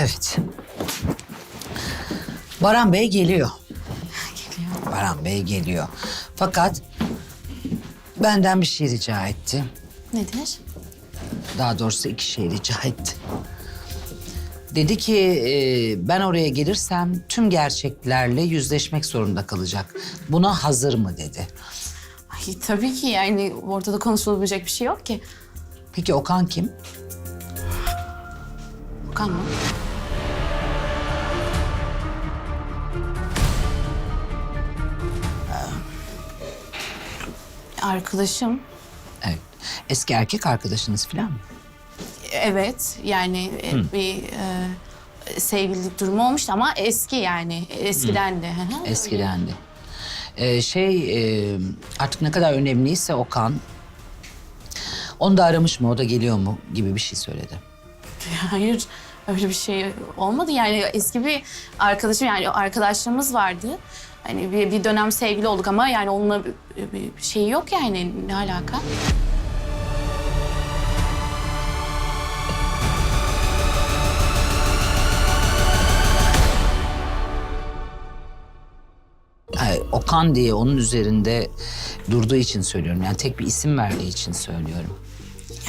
Evet. Baran Bey geliyor. Geliyor. Baran Bey geliyor. Fakat benden bir şey rica etti. Nedir? Daha doğrusu iki şey rica etti. Dedi ki e, ben oraya gelirsem tüm gerçeklerle yüzleşmek zorunda kalacak. Buna hazır mı dedi. Ay tabii ki yani ortada konuşulabilecek bir şey yok ki. Peki Okan kim? Okan mı? Arkadaşım. Evet. Eski erkek arkadaşınız falan mı? Evet yani e, bir e, sevgililik durumu olmuştu ama eski yani eskiden de. Hı hı. Eskidendi. Ee, şey e, artık ne kadar önemliyse Okan onu da aramış mı o da geliyor mu gibi bir şey söyledi. Hayır öyle bir şey olmadı yani eski bir arkadaşım yani arkadaşlığımız vardı. Hani bir, bir dönem sevgili olduk ama yani onunla bir, bir şey yok yani ne alaka? Okan diye onun üzerinde durduğu için söylüyorum. Yani tek bir isim verdiği için söylüyorum.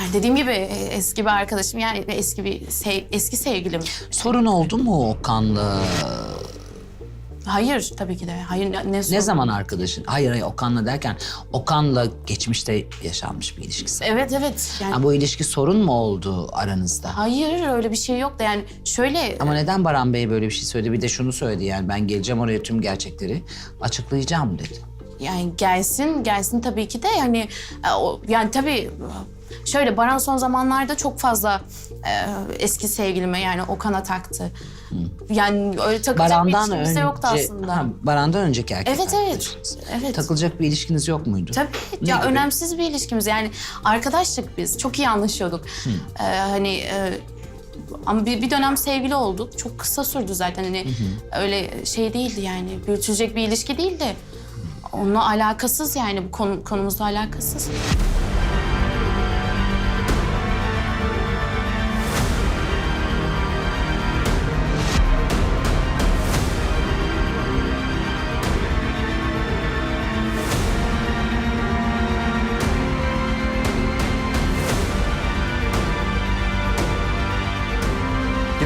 Yani dediğim gibi e, eski bir arkadaşım yani eski bir sev- eski sevgilim. Sorun oldu mu Okan'la? Hayır tabii ki de. Hayır ne, Ne sorun- zaman arkadaşın? Hayır hayır Okan'la derken Okan'la geçmişte yaşanmış bir ilişkisi. Evet evet. Yani Ha, bu ilişki sorun mu oldu aranızda? hayır öyle bir şey yok da yani şöyle Ama neden Baran Bey böyle bir şey söyledi? Bir de şunu söyledi yani ben geleceğim oraya tüm gerçekleri açıklayacağım dedi. yani gelsin gelsin tabii ki de yani e, o, yani tabii şöyle Baran son zamanlarda çok fazla e, eski sevgilime yani Okan'a taktı. Yani öyle takılacak bir Baran'dan ilişkimiz önce yoktu aslında. Ha, Baran'dan önceki erkek evet evet. arkadaşınız. Evet. Takılacak bir ilişkiniz yok muydu? Tabii ya gibi? önemsiz bir ilişkimiz yani arkadaşlık biz çok iyi anlaşıyorduk. Ee, hani e, ama bir, bir dönem sevgili olduk. Çok kısa sürdü zaten hani öyle şey değildi yani büyütülecek bir ilişki değildi. Onunla alakasız yani bu konu, konumuzla alakasız.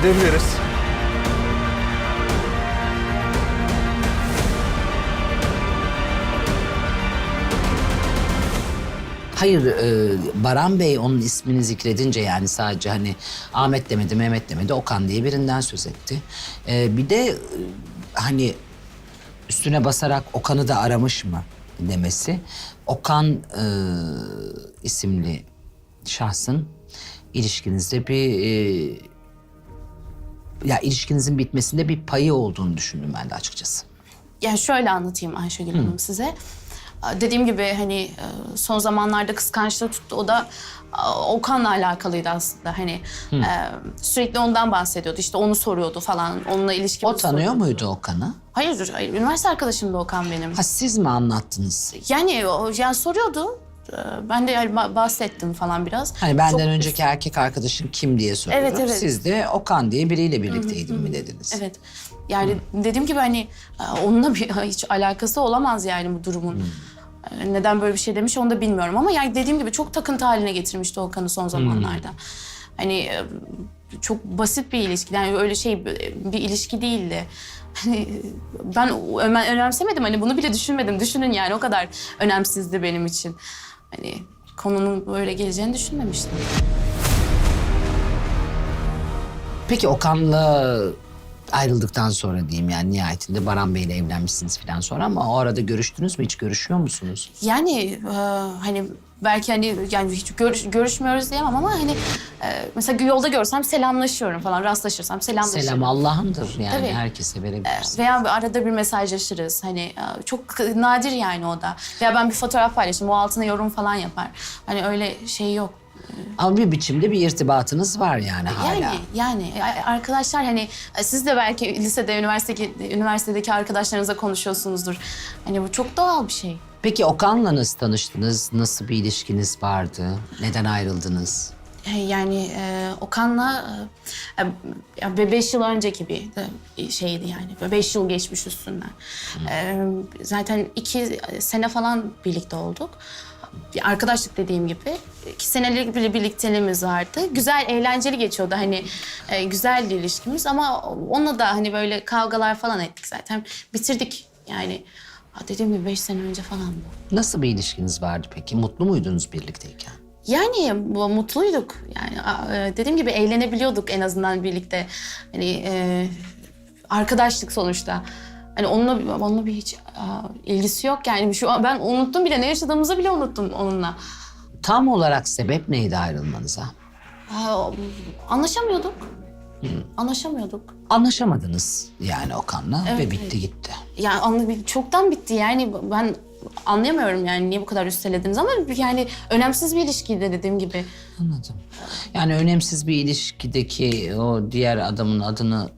Gidebiliriz. Hayır, e, Baran Bey onun ismini zikredince yani sadece hani Ahmet demedi, Mehmet demedi, Okan diye birinden söz etti. E, bir de e, hani üstüne basarak Okan'ı da aramış mı demesi. Okan e, isimli şahsın ilişkinizde bir... E, ya ilişkinizin bitmesinde bir payı olduğunu düşündüm ben de açıkçası. Yani şöyle anlatayım Ayşegül Hanım size. Dediğim gibi hani e, son zamanlarda kıskançlığı tuttu. O da Okan'la alakalıydı aslında. Hani e, sürekli ondan bahsediyordu. İşte onu soruyordu falan. Onunla ilişkimizi O tanıyor soruyordu. muydu Okan'ı? Hayır, hayır. Üniversite arkadaşım da Okan benim. Ha siz mi anlattınız? Yani yani soruyordu. Ee, Ben de yani ba- bahsettim falan biraz. Hani benden Çok- önceki erkek arkadaşım kim diye soruyor. Evet, evet. Siz de Okan diye biriyle birlikteydim mi dediniz? Evet. Yani dediğim gibi hani e, onunla bir hiç alakası olamaz yani bu durumun. E, Neden böyle bir şey demiş onu da bilmiyorum ama yani dediğim gibi çok takıntı haline getirmişti Okan'ı son zamanlarda. Hani e, çok basit bir ilişki. Yani öyle şey bir ilişki değildi. Hani ben önem- önemsemedim hani bunu bile düşünmedim. Düşünün yani o kadar önemsizdi benim için. Hani konunun böyle geleceğini düşünmemiştim. Peki Okan'la ayrıldıktan sonra diyeyim yani nihayetinde Baran Bey'le evlenmişsiniz falan sonra ama o arada görüştünüz mü hiç görüşüyor musunuz? Yani e, hani belki hani yani hiç görüş, görüşmüyoruz diyemem ama hani e, mesela yolda görsem selamlaşıyorum falan rastlaşırsam selamlaşırım. Selam Allah'ındır yani Tabii. herkese verebilirsin. Veya bir arada bir mesajlaşırız. Hani e, çok nadir yani o da. Veya ben bir fotoğraf paylaşırım. O altına yorum falan yapar. Hani öyle şey yok. Ama bir biçimde bir irtibatınız var yani hala. Yani yani e, arkadaşlar hani e, siz de belki lisede, üniversitedeki, üniversitedeki arkadaşlarınızla konuşuyorsunuzdur. Hani bu çok doğal bir şey. Peki Okan'la nasıl tanıştınız? Nasıl bir ilişkiniz vardı? Neden ayrıldınız? e, yani e, Okan'la e, be- beş yıl önceki bir de şeydi yani. Böyle Beş yıl geçmiş üstünden. E, zaten iki sene falan birlikte olduk. Bir arkadaşlık dediğim gibi. İki senelik bir birlikteliğimiz vardı. Güzel, eğlenceli geçiyordu. Hani e, güzeldi ilişkimiz ama onunla da hani böyle kavgalar falan ettik zaten. Bitirdik yani. Ha, Dediğim gibi beş sene önce falan bu. Nasıl bir ilişkiniz vardı peki? Mutlu muydunuz birlikteyken? Yani bu- mutluyduk. Yani a- e, dediğim gibi eğlenebiliyorduk en azından birlikte. Hani e, arkadaşlık sonuçta. Hani onunla onunla bir hiç a, ilgisi yok yani. Şu an ben unuttum bile ne yaşadığımızı bile unuttum onunla. Tam olarak sebep neydi ayrılmanıza? Aa, anlaşamıyorduk. Anlaşamıyorduk. Anlaşamadınız yani Okan'la ve Evet, bitti gitti. Yani anla- çoktan bitti yani ben anlayamıyorum yani niye bu kadar üstelediniz ama yani önemsiz bir ilişkiydi dediğim gibi. Anladım. Yani önemsiz bir ilişkideki o diğer adamın adını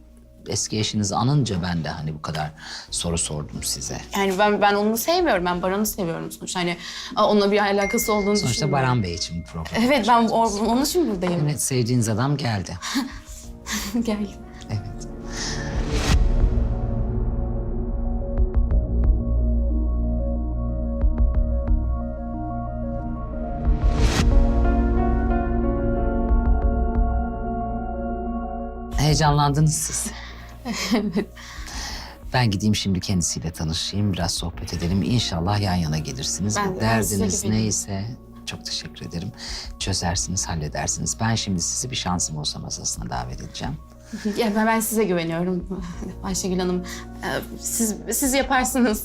eski eşiniz anınca ben de hani bu kadar soru sordum size. Yani ben ben onu sevmiyorum. Ben Baran'ı seviyorum sonuçta. Hani a, onunla bir alakası olduğunu Sonuçta düşünmüyorum. Baran Bey için bu program. Evet ben o- onun için buradayım. Evet sevdiğiniz adam geldi. Gel. Evet. Heyecanlandınız siz. Ben gideyim şimdi kendisiyle tanışayım, biraz sohbet edelim. İnşallah yan yana gelirsiniz. Ben- ben Derdiniz size güveniyorum. neyse çok teşekkür ederim. Çözersiniz, halledersiniz. Ben şimdi sizi bir şansım olsa masasına davet edeceğim. Ya ben, ben size güveniyorum Ayşegül Hanım. Ee, Siz siz yaparsınız.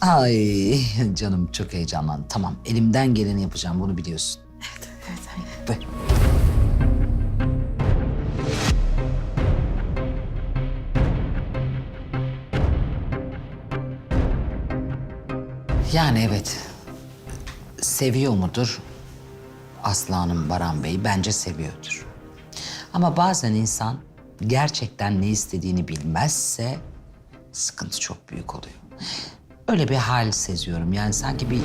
Ay canım çok heyecanlandım. Tamam elimden geleni yapacağım bunu biliyorsun. Yani evet. Seviyor mudur? Aslanım Baran Bey bence seviyordur. Ama bazen insan gerçekten ne istediğini bilmezse sıkıntı çok büyük oluyor. Öyle bir hal seziyorum. Yani sanki bir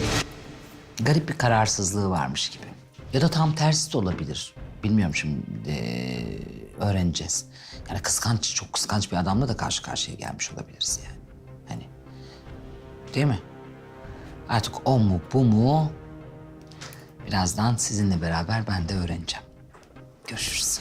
garip bir kararsızlığı varmış gibi. Ya da tam tersi de olabilir. Bilmiyorum şimdi eee, öğreneceğiz. Yani kıskanç, çok kıskanç bir adamla da karşı karşıya gelmiş olabiliriz yani. Hani değil mi? Artık o mu bu mu? Birazdan sizinle beraber ben de öğreneceğim. Görüşürüz.